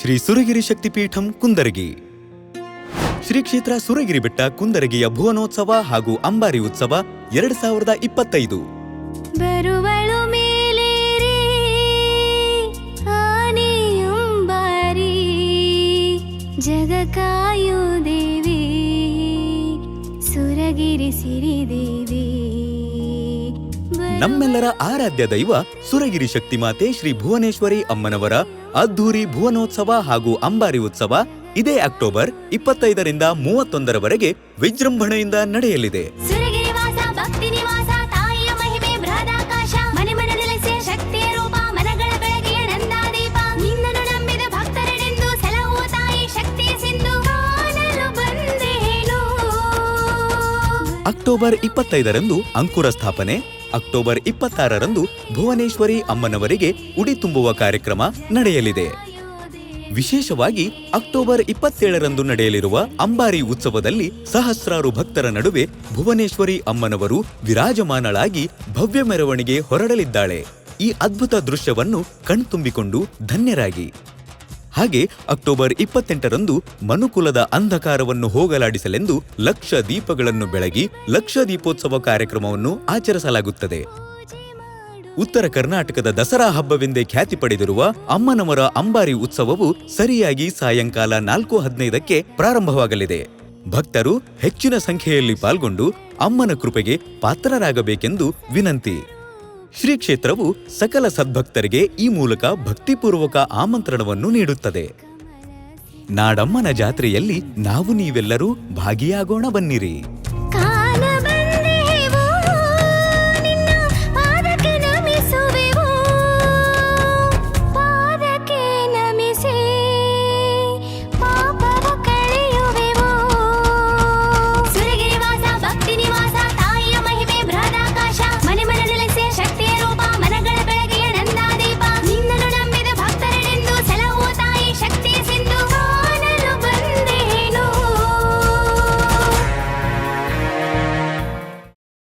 ಶ್ರೀ ಸುರಗಿರಿ ಶಕ್ತಿಪೀಠಂ ಕುಂದರಗಿ. ಶ್ರೀ ಕ್ಷೇತ್ರ ಸುರಗಿರಿ ಬೆಟ್ಟ ಕುಂದರಗಿಯ ಭುವನೋತ್ಸವ ಹಾಗೂ ಅಂಬಾರಿ ಉತ್ಸವ ಎರಡ್ ಸಾವಿರದ ಇಪ್ಪತ್ತೈದು. ಬರುವಳು ಮೇಲೇರಿ ಜಗಕಾಯು ದೇವಿ, ಸುರಗಿರಿ ಸಿರಿದೇವಿ. ಬರು- ನಮ್ಮೆಲ್ಲರ ಆರಾಧ್ಯ ದೈವ ಸುರಗಿರಿ ಶಕ್ತಿಮಾತೆ ಶ್ರೀ ಭುವನೇಶ್ವರಿ ಅಮ್ಮನವರ ಅದ್ಧೂರಿ ಭುವನೋತ್ಸವ ಹಾಗೂ ಅಂಬಾರಿ ಉತ್ಸವ ಇದೇ ಅಕ್ಟೋಬರ್ ಇಪ್ಪತ್ತೈದರಿಂದ ಮೂವತ್ತೊಂದರವರೆಗೆ ವಿಜೃಂಭಣೆಯಿಂದ ನಡೆಯಲಿದೆ. ಅಕ್ಟೋಬರ್ ಇಪ್ಪತ್ತೈದರಂದು ಅಂಕುರ ಸ್ಥಾಪನೆ ಅಕ್ಟೋಬರ್ ಇಪ್ಪತ್ತಾರರಂದು ಭುವನೇಶ್ವರಿ ಅಮ್ಮನವರಿಗೆ ಉಡಿ ತುಂಬುವ ಕಾರ್ಯಕ್ರಮ ನಡೆಯಲಿದೆ. ವಿಶೇಷವಾಗಿ ಅಕ್ಟೋಬರ್ ಇಪ್ಪತ್ತೇಳರಂದು ನಡೆಯಲಿರುವ ಅಂಬಾರಿ ಉತ್ಸವದಲ್ಲಿ ಸಹಸ್ರಾರು ಭಕ್ತರ ನಡುವೆ ಭುವನೇಶ್ವರಿ ಅಮ್ಮನವರು ವಿರಾಜಮಾನಳಾಗಿ ಭವ್ಯ ಮೆರವಣಿಗೆ ಹೊರಡಲಿದ್ದಾಳೆ. ಈ ಅದ್ಭುತ ದೃಶ್ಯವನ್ನು ಕಣ್ತುಂಬಿಕೊಂಡು ಧನ್ಯರಾಗಿ. ಹಾಗೆ ಅಕ್ಟೋಬರ್ ಇಪ್ಪತ್ತೆಂಟರಂದು ಮನುಕುಲದ ಅಂಧಕಾರವನ್ನು ಹೋಗಲಾಡಿಸಲೆಂದು ಲಕ್ಷ ದೀಪಗಳನ್ನು ಬೆಳಗಿ ಲಕ್ಷ ದೀಪೋತ್ಸವ ಕಾರ್ಯಕ್ರಮವನ್ನು ಆಚರಿಸಲಾಗುತ್ತದೆ. ಉತ್ತರ ಕರ್ನಾಟಕದ ದಸರಾ ಹಬ್ಬವೆಂದೇ ಖ್ಯಾತಿ ಪಡೆದಿರುವ ಅಮ್ಮನವರ ಅಂಬಾರಿ ಉತ್ಸವವು ಸರಿಯಾಗಿ ಸಾಯಂಕಾಲ ನಾಲ್ಕು ಹದಿನೈದಕ್ಕೆ ಪ್ರಾರಂಭವಾಗಲಿದೆ. ಭಕ್ತರು ಹೆಚ್ಚಿನ ಸಂಖ್ಯೆಯಲ್ಲಿ ಪಾಲ್ಗೊಂಡು ಅಮ್ಮನ ಕೃಪೆಗೆ ಪಾತ್ರರಾಗಬೇಕೆಂದು ವಿನಂತಿ. ಶ್ರೀ ಕ್ಷೇತ್ರವು ಸಕಲ ಸದ್ಭಕ್ತರಿಗೆ ಈ ಮೂಲಕ ಭಕ್ತಿಪೂರ್ವಕ ಆಮಂತ್ರಣವನ್ನು ನೀಡುತ್ತದೆ. ನಾಡಮ್ಮನ ಜಾತ್ರೆಯಲ್ಲಿ ನಾವು ನೀವೆಲ್ಲರೂ ಭಾಗಿಯಾಗೋಣ ಬನ್ನಿರಿ.